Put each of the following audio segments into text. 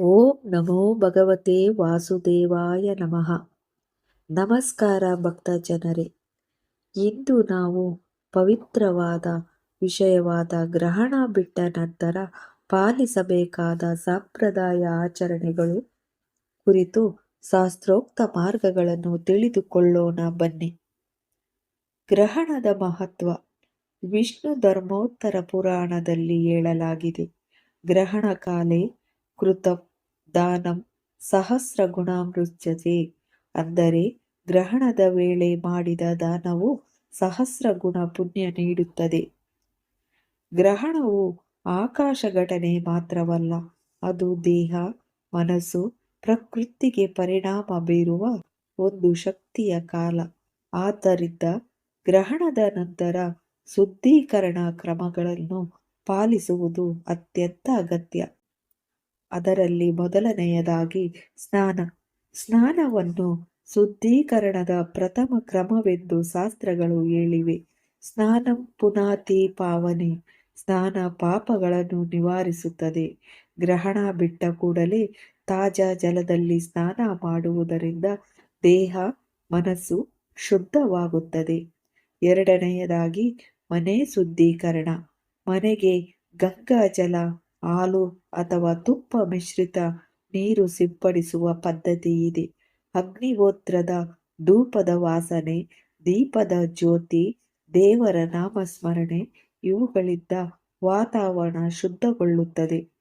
ಓಂ ನಮೋ ಭಗವತೆ ವಾಸುದೇವಾಯ ನಮಃ. ನಮಸ್ಕಾರ ಭಕ್ತ ಜನರೇ ಇಂದು ನಾವು ಪವಿತ್ರವಾದ ವಿಷಯವಾದ ಗ್ರಹಣ ಬಿಟ್ಟ ನಂತರ ಪಾಲಿಸಬೇಕಾದ ಸಂಪ್ರದಾಯ ಆಚರಣೆಗಳು ಕುರಿತು ಶಾಸ್ತ್ರೋಕ್ತ ಮಾರ್ಗಗಳನ್ನು ತಿಳಿದುಕೊಳ್ಳೋಣ ಬನ್ನಿ. ಗ್ರಹಣದ ಮಹತ್ವ ವಿಷ್ಣು ಧರ್ಮೋತ್ತರ ಪುರಾಣದಲ್ಲಿ ಹೇಳಲಾಗಿದೆ. ಗ್ರಹಣ ಕಾಲೇ ಕೃತ ದಾನಂ ಸಹಸ್ರ ಗುಣಾಮೃತ್ಯತೆ ಅಂದರೆ ಗ್ರಹಣದ ವೇಳೆ ಮಾಡಿದ ದಾನವು ಸಹಸ್ರ ಗುಣ ಪುಣ್ಯ ನೀಡುತ್ತದೆ. ಗ್ರಹಣವು ಆಕಾಶ ಘಟನೆ ಮಾತ್ರವಲ್ಲ, ಅದು ದೇಹ, ಮನಸ್ಸು, ಪ್ರಕೃತಿಗೆ ಪರಿಣಾಮ ಬೀರುವ ಒಂದು ಶಕ್ತಿಯ ಕಾಲ. ಆದ್ದರಿಂದ ಗ್ರಹಣದ ನಂತರ ಶುದ್ಧೀಕರಣ ಕ್ರಮಗಳನ್ನು ಪಾಲಿಸುವುದು ಅತ್ಯಂತ ಅಗತ್ಯ. ಅದರಲ್ಲಿ ಮೊದಲನೆಯದಾಗಿ ಸ್ನಾನ. ಸ್ನಾನವನ್ನು ಶುದ್ಧೀಕರಣದ ಪ್ರಥಮ ಕ್ರಮವೆಂದು ಶಾಸ್ತ್ರಗಳು ಹೇಳಿವೆ. ಸ್ನಾನ ಪುನಾತಿ ಪಾವನೆ. ಸ್ನಾನ ಪಾಪಗಳನ್ನು ನಿವಾರಿಸುತ್ತದೆ. ಗ್ರಹಣ ಬಿಟ್ಟ ಕೂಡಲೇ ತಾಜಾ ಜಲದಲ್ಲಿ ಸ್ನಾನ ಮಾಡುವುದರಿಂದ ದೇಹ, ಮನಸ್ಸು ಶುದ್ಧವಾಗುತ್ತದೆ. ಎರಡನೆಯದಾಗಿ ಮನೆ ಶುದ್ಧೀಕರಣ. ಮನೆಗೆ ಗಂಗಾ ಜಲ ಹಾಲು ಅಥವಾ ತುಪ್ಪ ಮಿಶ್ರಿತ ನೀರು ಸಿಂಪಡಿಸುವ ಪದ್ಧತಿ ಇದೆ. ಅಗ್ನಿಹೋತ್ರದ ಧೂಪದ ವಾಸನೆ, ದೀಪದ ಜ್ಯೋತಿ, ದೇವರ ನಾಮಸ್ಮರಣೆ ಇವುಗಳಿಂದ ವಾತಾವರಣ ಶುದ್ಧಗೊಳ್ಳುತ್ತದೆ.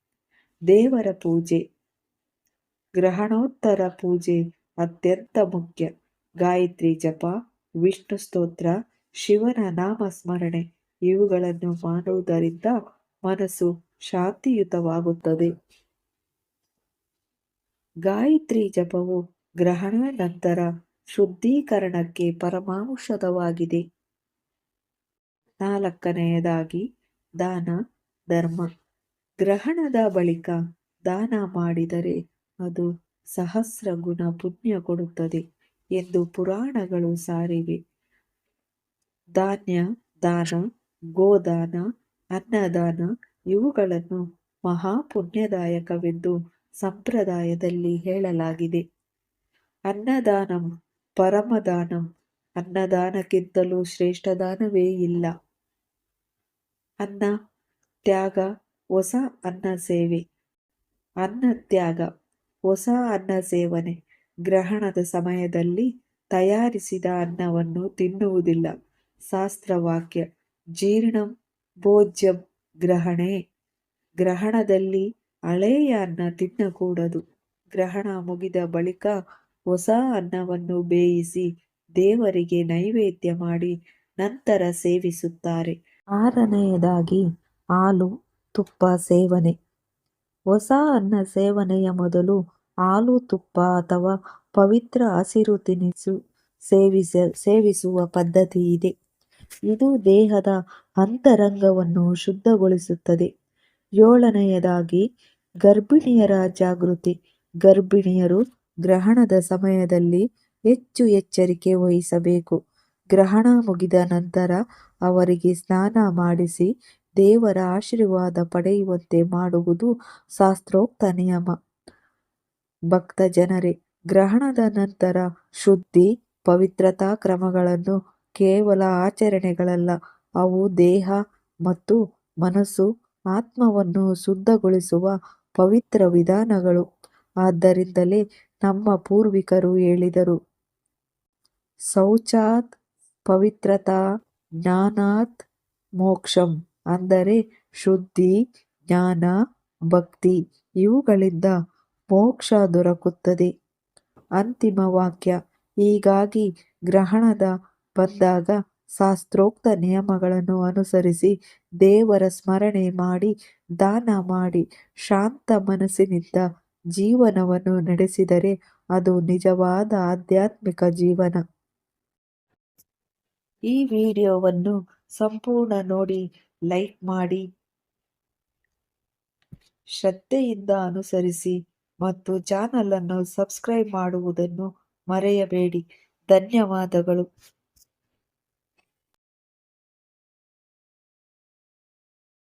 ದೇವರ ಪೂಜೆ, ಗ್ರಹಣೋತ್ತರ ಪೂಜೆ ಅತ್ಯಂತ ಮುಖ್ಯ. ಗಾಯತ್ರಿ ಜಪ, ವಿಷ್ಣು ಸ್ತೋತ್ರ, ಶಿವನ ನಾಮಸ್ಮರಣೆ ಇವುಗಳನ್ನು ಮಾಡುವುದರಿಂದ ಮನಸ್ಸು ಶಾಂತಿಯುತವಾಗುತ್ತದೆ. ಗಾಯತ್ರಿ ಜಪವು ಗ್ರಹಣ ನಂತರ ಶುದ್ಧೀಕರಣಕ್ಕೆ ಪರಮಾಂಶದವಾಗಿದೆ. ನಾಲ್ಕನೆಯದಾಗಿ ದಾನ, ಧರ್ಮ. ಗ್ರಹಣದ ಬಳಿಕ ದಾನ ಮಾಡಿದರೆ ಅದು ಸಹಸ್ರ ಗುಣ ಪುಣ್ಯ ಕೊಡುತ್ತದೆ ಎಂದು ಪುರಾಣಗಳು ಸಾರಿವೆ. ಧಾನ್ಯ, ದಾನ, ಗೋದಾನ, ಅನ್ನದಾನ ಇವುಗಳನ್ನು ಮಹಾಪುಣ್ಯದಾಯಕವೆಂದು ಸಂಪ್ರದಾಯದಲ್ಲಿ ಹೇಳಲಾಗಿದೆ. ಅನ್ನದಾನಂ, ಪರಮದಾನಂ, ಅನ್ನದಾನಕ್ಕಿಂತಲೂ ಶ್ರೇಷ್ಠ ದಾನವೇ ಇಲ್ಲ. ಅನ್ನ, ತ್ಯಾಗ, ಹೊಸ ಅನ್ನ ಸೇವೆ. ಅನ್ನ ತ್ಯಾಗ, ಹೊಸ ಅನ್ನ ಸೇವನೆ ಗ್ರಹಣದ ಸಮಯದಲ್ಲಿ ತಯಾರಿಸಿದ ಅನ್ನವನ್ನು ತಿನ್ನುವುದಿಲ್ಲ. ಶಾಸ್ತ್ರವಾಕ್ಯ, ಜೀರ್ಣಂ ಭೋಜ್ಯಂ. ಗ್ರಹಣೆ. ಗ್ರಹಣದಲ್ಲಿ ಹಳೆಯ ಅನ್ನ ತಿನ್ನಕೂಡದು. ಗ್ರಹಣ ಮುಗಿದ ಬಳಿಕ ಹೊಸ ಅನ್ನವನ್ನು ಬೇಯಿಸಿ ದೇವರಿಗೆ ನೈವೇದ್ಯ ಮಾಡಿ ನಂತರ ಸೇವಿಸುತ್ತಾರೆ. ಆರನೆಯದಾಗಿ ಹಾಲು ತುಪ್ಪ ಸೇವನೆ. ಹೊಸ ಅನ್ನ ಸೇವನೆಯ ಮೊದಲು ಹಾಲು ತುಪ್ಪ ಅಥವಾ ಪವಿತ್ರ ಹಸಿರು ತಿನಿಸು ಸೇವಿಸ ಸೇವಿಸುವ ಪದ್ಧತಿ ಇದೆ. ಇದು ದೇಹದ ಅಂತರಂಗವನ್ನು ಶುದ್ಧಗೊಳಿಸುತ್ತದೆ. ಏಳನೆಯದಾಗಿ, ಗರ್ಭಿಣಿಯರ ಜಾಗೃತಿ. ಗರ್ಭಿಣಿಯರು ಗ್ರಹಣದ ಸಮಯದಲ್ಲಿ ಹೆಚ್ಚು ಎಚ್ಚರಿಕೆ ವಹಿಸಬೇಕು. ಗ್ರಹಣ ಮುಗಿದ ನಂತರ ಅವರಿಗೆ ಸ್ನಾನ ಮಾಡಿಸಿ ದೇವರ ಆಶೀರ್ವಾದ ಪಡೆಯುವಂತೆ ಮಾಡುವುದು ಶಾಸ್ತ್ರೋಕ್ತ ನಿಯಮ. ಭಕ್ತ ಜನರೇ, ಗ್ರಹಣದ ನಂತರ ಶುದ್ಧಿ, ಪವಿತ್ರತಾ ಕ್ರಮಗಳನ್ನು ಕೇವಲ ಆಚರಣೆಗಳಲ್ಲ, ಅವು ದೇಹ ಮತ್ತು ಮನಸ್ಸು, ಆತ್ಮವನ್ನು ಶುದ್ಧಗೊಳಿಸುವ ಪವಿತ್ರ ವಿಧಾನಗಳು. ಆದ್ದರಿಂದಲೇ ನಮ್ಮ ಪೂರ್ವಿಕರು ಹೇಳಿದರು, ಶೌಚಾತ್ ಪವಿತ್ರತಾ ಜ್ಞಾನಾತ್ ಮೋಕ್ಷಂ ಅಂದರೆ ಶುದ್ಧಿ, ಜ್ಞಾನ, ಭಕ್ತಿ, ಇವುಗಳಿಂದ ಮೋಕ್ಷ ದೊರಕುತ್ತದೆ. ಅಂತಿಮ ವಾಕ್ಯ, ಹೀಗಾಗಿ ಗ್ರಹಣದ ಬಂದಾಗ ಶಾಸ್ತ್ರೋಕ್ತ ನಿಯಮಗಳನ್ನು ಅನುಸರಿಸಿ ದೇವರ ಸ್ಮರಣೆ ಮಾಡಿ, ದಾನ ಮಾಡಿ, ಶಾಂತ ಮನಸ್ಸಿನಿಂದ ಜೀವನವನ್ನು ನಡೆಸಿದರೆ ಅದು ನಿಜವಾದ ಆಧ್ಯಾತ್ಮಿಕ ಜೀವನ. ಈ ವಿಡಿಯೋವನ್ನು ಸಂಪೂರ್ಣ ನೋಡಿ, ಲೈಕ್ ಮಾಡಿ, ಶ್ರದ್ಧೆಯಿಂದ ಅನುಸರಿಸಿ ಮತ್ತು ಚಾನಲ್ ಅನ್ನು ಸಬ್ಸ್ಕ್ರೈಬ್ ಮಾಡುವುದನ್ನು ಮರೆಯಬೇಡಿ. ಧನ್ಯವಾದಗಳು.